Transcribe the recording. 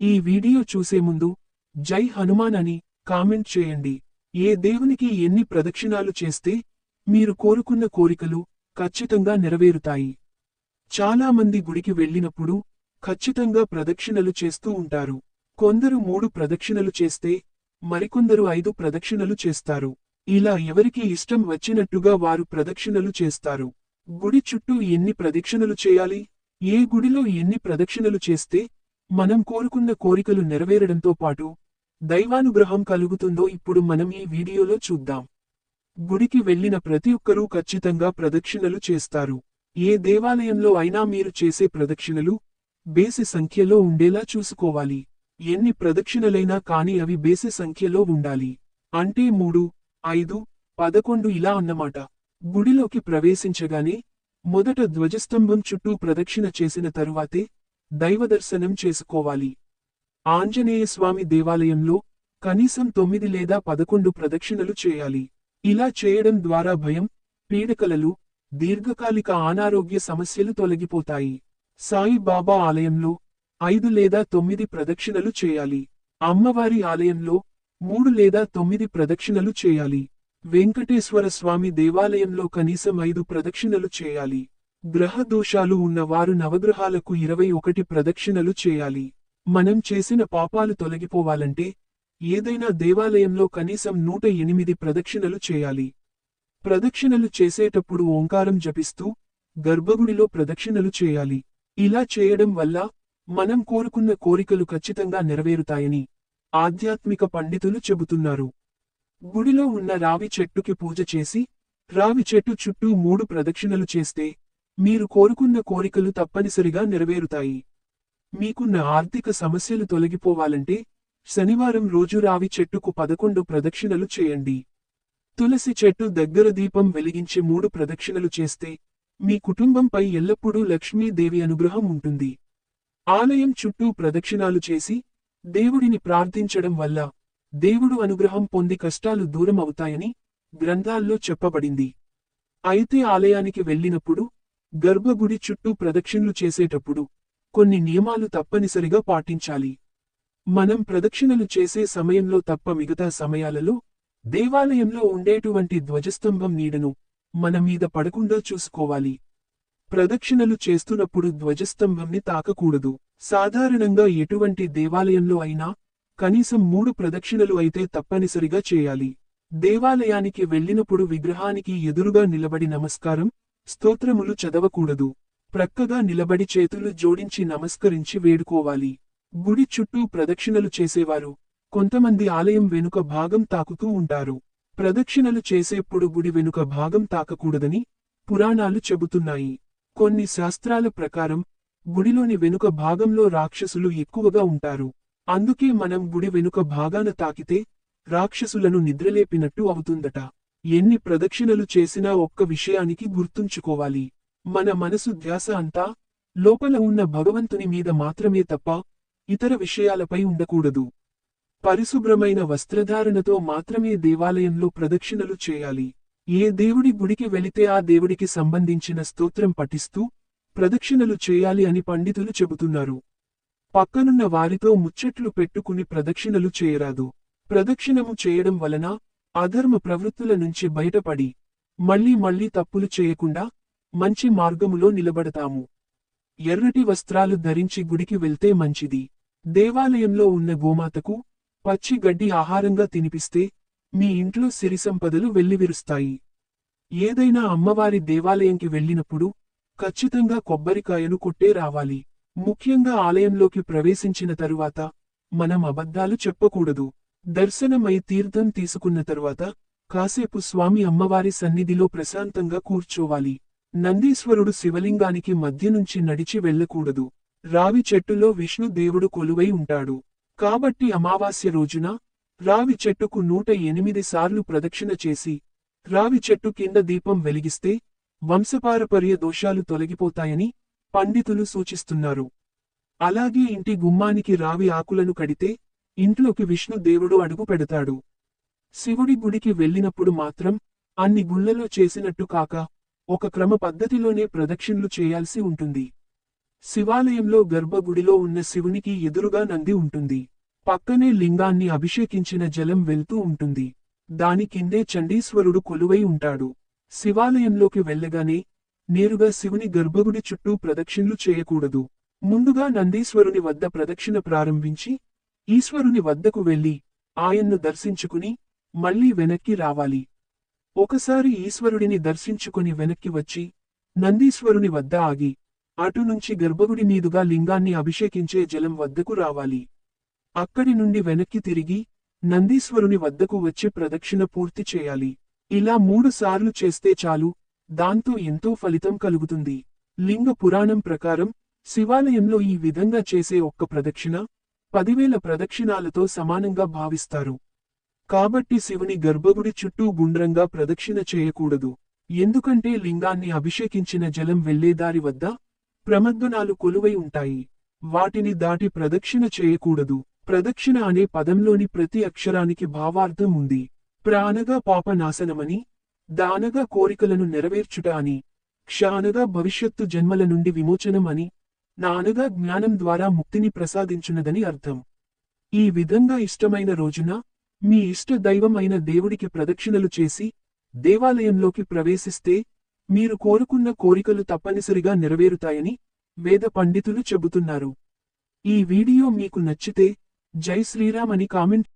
ఈ వీడియో చూసే ముందు జై హనుమాన్ అని కామెంట్ చేయండి. ఏ దేవునికి ఎన్ని ప్రదక్షిణాలు చేస్తే మీరు కోరుకున్న కోరికలు ఖచ్చితంగా నెరవేరుతాయి. చాలా మంది గుడికి వెళ్ళినప్పుడు ఖచ్చితంగా ప్రదక్షిణలు చేస్తూ ఉంటారు. కొందరు మూడు ప్రదక్షిణలు చేస్తే మరికొందరు ఐదు ప్రదక్షిణలు చేస్తారు. ఇలా ఎవరికి ఇష్టం వచ్చినట్టుగా వారు ప్రదక్షిణలు చేస్తారు. గుడి చుట్టూ ఎన్ని ప్రదక్షిణలు చేయాలి? ఏ గుడిలో ఎన్ని ప్రదక్షిణలు చేస్తే మనం కోరుకున్న కోరికలు నెరవేరడంతో పాటు దైవానుగ్రహం కలుగుతుందో ఇప్పుడు మనం ఈ వీడియోలో చూద్దాం. గుడికి వెళ్ళిన ప్రతి ఒక్కరూ ఖచ్చితంగా ప్రదక్షిణలు చేస్తారు. ఏ దేవాలయంలో అయినా మీరు చేసే ప్రదక్షిణలు బేసి సంఖ్యలో ఉండేలా చూసుకోవాలి. ఎన్ని ప్రదక్షిణలైనా కాని అవి బేసి సంఖ్యలో ఉండాలి. అంటే మూడు ఐదు పదకొండు ఇలా అన్నమాట. గుడిలోకి ప్రవేశించగానే మొదట ధ్వజస్తంభం చుట్టూ ప్రదక్షిణ చేసిన తరువాతే దైవదర్శనం చేసుకోవాలి. ఆంజనేయస్వామి దేవాలయంలో కనీసం తొమ్మిది లేదా పదకొండు ప్రదక్షిణలు చేయాలి. ఇలా చేయడం ద్వారా భయం పీడకలలు దీర్ఘకాలిక అనారోగ్య సమస్యలు తొలగిపోతాయి. సాయి బాబా ఆలయంలో ఐదు లేదా తొమ్మిది ప్రదక్షిణలు చేయాలి. అమ్మవారి ఆలయంలో మూడు లేదా తొమ్మిది ప్రదక్షిణలు చేయాలి. వెంకటేశ్వర స్వామి దేవాలయంలో కనీసం ఐదు ప్రదక్షిణలు చేయాలి. గ్రహ దోషాలు ఉన్నవారు నవగ్రహాలకు ఇరవై ఒకటి ప్రదక్షిణలు చేయాలి. మనం చేసిన పాపాలు తొలగిపోవాలంటే ఏదైనా దేవాలయంలో కనీసం నూట ఎనిమిది ప్రదక్షిణలు చేయాలి. ప్రదక్షిణలు చేసేటప్పుడు ఓంకారం జపిస్తూ గర్భగుడిలో ప్రదక్షిణలు చేయాలి. ఇలా చేయడం వల్ల మనం కోరుకున్న కోరికలు ఖచ్చితంగా నెరవేరుతాయని ఆధ్యాత్మిక పండితులు చెబుతున్నారు. గుడిలో ఉన్న రావి చెట్టుకి పూజ చేసి రావి చెట్టు చుట్టూ మూడు ప్రదక్షిణలు చేస్తే మీరు కోరుకున్న కోరికలు తప్పనిసరిగా నెరవేరుతాయి. మీకున్న ఆర్థిక సమస్యలు తొలగిపోవాలంటే శనివారం రోజు రావి చెట్టుకు పదకొండు ప్రదక్షిణలు చేయండి. తులసి చెట్టు దగ్గర దీపం వెలిగించి మూడు ప్రదక్షిణలు చేస్తే మీ కుటుంబంపై ఎల్లప్పుడూ లక్ష్మీదేవి అనుగ్రహం ఉంటుంది. ఆలయం చుట్టూ ప్రదక్షిణాలు చేసి దేవుడిని ప్రార్థించడం వల్ల దేవుడు అనుగ్రహం పొంది కష్టాలు దూరం అవుతాయని గ్రంథాల్లో చెప్పబడింది. అయితే ఆలయానికి వెళ్ళినప్పుడు గర్భగుడి చుట్టూ ప్రదక్షిణలు చేసేటప్పుడు కొన్ని నియమాలు తప్పనిసరిగా పాటించాలి. మనం ప్రదక్షిణలు చేసే సమయంలో తప్ప మిగతా సమయాలలో దేవాలయంలో ఉండేటువంటి ధ్వజస్తంభం నీడను మన మీద పడకుండా చూసుకోవాలి. ప్రదక్షిణలు చేస్తున్నప్పుడు ధ్వజస్తంభంని తాకకూడదు. సాధారణంగా ఎటువంటి దేవాలయంలో అయినా కనీసం మూడు ప్రదక్షిణలు అయితే తప్పనిసరిగా చేయాలి. దేవాలయానికి వెళ్ళినప్పుడు విగ్రహానికి ఎదురుగా నిలబడి నమస్కారం స్తోత్రములు చదవకూడదు. ప్రక్కగా నిలబడి చేతులు జోడించి నమస్కరించి వేడుకోవాలి. గుడి చుట్టూ ప్రదక్షిణలు చేసేవారు. కొంతమంది ఆలయం వెనుక భాగం తాకుతూ ఉంటారు. ప్రదక్షిణలు చేసేప్పుడు గుడి వెనుక భాగం తాకకూడదని పురాణాలు చెబుతున్నాయి. కొన్ని శాస్త్రాల ప్రకారం గుడిలోని వెనుక భాగంలో రాక్షసులు ఎక్కువగా ఉంటారు. అందుకే మనం గుడి వెనుక భాగాన తాకితే రాక్షసులను నిద్రలేపినట్టు అవుతుందట. ఎన్ని ప్రదక్షిణలు చేసినా ఒక్క విషయానికి గుర్తుంచుకోవాలి. మన మనసు ధ్యాస అంతా లోపల ఉన్న భగవంతుని మీద మాత్రమే తప్ప ఇతర విషయాలపై ఉండకూడదు. పరిశుభ్రమైన వస్త్రధారణతో మాత్రమే దేవాలయంలో ప్రదక్షిణలు చేయాలి. ఏ దేవుడి గుడికి వెళితే ఆ దేవుడికి సంబంధించిన స్తోత్రం పఠిస్తూ ప్రదక్షిణలు చేయాలి అని పండితులు చెబుతున్నారు. పక్కనున్న వారితో ముచ్చట్లు పెట్టుకుని ప్రదక్షిణలు చేయరాదు. ప్రదక్షిణము చేయడం వలన అధర్మ ప్రవృత్తుల నుంచి బయటపడి మళ్ళీ మళ్ళీ తప్పులు చేయకుండా మంచి మార్గములో నిలబడతాము. ఎర్రటి వస్త్రాలు ధరించి గుడికి వెళ్తే మంచిది. దేవాలయంలో ఉన్న గోమాతకు పచ్చి గడ్డి ఆహారంగా తినిపిస్తే మీ ఇంట్లో సిరిసంపదలు వెల్లివిరుస్తాయి. ఏదైనా అమ్మవారి దేవాలయంకి వెళ్ళినప్పుడు ఖచ్చితంగా కొబ్బరికాయను కొట్టే రావాలి. ముఖ్యంగా ఆలయంలోకి ప్రవేశించిన తరువాత మనం అబద్ధాలు చెప్పకూడదు. దర్శనమై తీర్థం తీసుకున్న తరువాత కాసేపు స్వామి అమ్మవారి సన్నిధిలో ప్రశాంతంగా కూర్చోవాలి. నందీశ్వరుడు శివలింగానికి మధ్య నుంచి నడిచి వెళ్ళకూడదు. రావి చెట్టులో విష్ణు దేవుడు కొలువై ఉంటాడు. కాబట్టి అమావాస్య రోజున రావి చెట్టుకు నూట ఎనిమిది సార్లు ప్రదక్షిణ చేసి రావి చెట్టు కింద దీపం వెలిగిస్తే వంశపారపర్య దోషాలు తొలగిపోతాయని పండితులు సూచిస్తున్నారు. అలాగే ఇంటి గుమ్మానికి రావి ఆకులను కడితే ఇంట్లోకి విష్ణు దేవుడు అడుగు పెడతాడు. శివుడి గుడికి వెళ్ళినప్పుడు మాత్రం అన్ని గుళ్ళలో చేసినట్టు కాక ఒక క్రమ పద్ధతిలోనే ప్రదక్షిణలు చేయాల్సి ఉంటుంది. శివాలయంలో గర్భగుడిలో ఉన్న శివునికి ఎదురుగా నంది ఉంటుంది. పక్కనే లింగాన్ని అభిషేకించిన జలం వెళ్తూ ఉంటుంది. దాని కిందే చండీశ్వరుడు కొలువై ఉంటాడు. శివాలయంలోకి వెళ్ళగానే నేరుగా శివుని గర్భగుడి చుట్టూ ప్రదక్షిణలు చేయకూడదు. ముందుగా నందీశ్వరుని వద్ద ప్రదక్షిణ ప్రారంభించి ఈశ్వరుని వద్దకు వెళ్ళి ఆయన్ను దర్శించుకుని మళ్ళీ వెనక్కి రావాలి. ఒకసారి ఈశ్వరుడిని దర్శించుకుని వెనక్కి వచ్చి నందీశ్వరుని వద్ద ఆగి అటు నుంచి గర్భగుడి మీదుగా లింగాన్ని అభిషేకించే జలం వద్దకు రావాలి. అక్కడి నుండి వెనక్కి తిరిగి నందీశ్వరుని వద్దకు వచ్చి ప్రదక్షిణ పూర్తి చేయాలి. ఇలా మూడు సార్లు చేస్తే చాలు దాంతో ఎంతో ఫలితం కలుగుతుంది. లింగ పురాణం ప్రకారం శివాలయంలో ఈ విధంగా చేసే ఒక్క ప్రదక్షిణ పదివేల ప్రదక్షిణాలతో సమానంగా భావిస్తారు. కాబట్టి శివుని గర్భగుడి చుట్టూ గుండ్రంగా ప్రదక్షిణ చేయకూడదు. ఎందుకంటే లింగాన్ని అభిషేకించిన జలం వెళ్ళేదారి వద్ద ప్రమద్వనాలు కొలువై ఉంటాయి. వాటిని దాటి ప్రదక్షిణ చేయకూడదు. ప్రదక్షిణ అనే పదంలోని ప్రతి అక్షరానికి భావార్థం ఉంది. ప్రాణగా పాపనాశనమని దానగా కోరికలను నెరవేర్చుట అని క్షానగా భవిష్యత్తు జన్మల నుండి విమోచనం అని నా అనగా జ్ఞానం ద్వారా ముక్తిని ప్రసాదించున్నదని అర్థం. ఈ విధంగా ఇష్టమైన రోజున మీ ఇష్ట దైవం అయిన దేవుడికి ప్రదక్షిణలు చేసి దేవాలయంలోకి ప్రవేశిస్తే మీరు కోరుకున్న కోరికలు తప్పనిసరిగా నెరవేరుతాయని వేద పండితులు చెబుతున్నారు. ఈ వీడియో మీకు నచ్చితే జై శ్రీరామ్ అని కామెంట్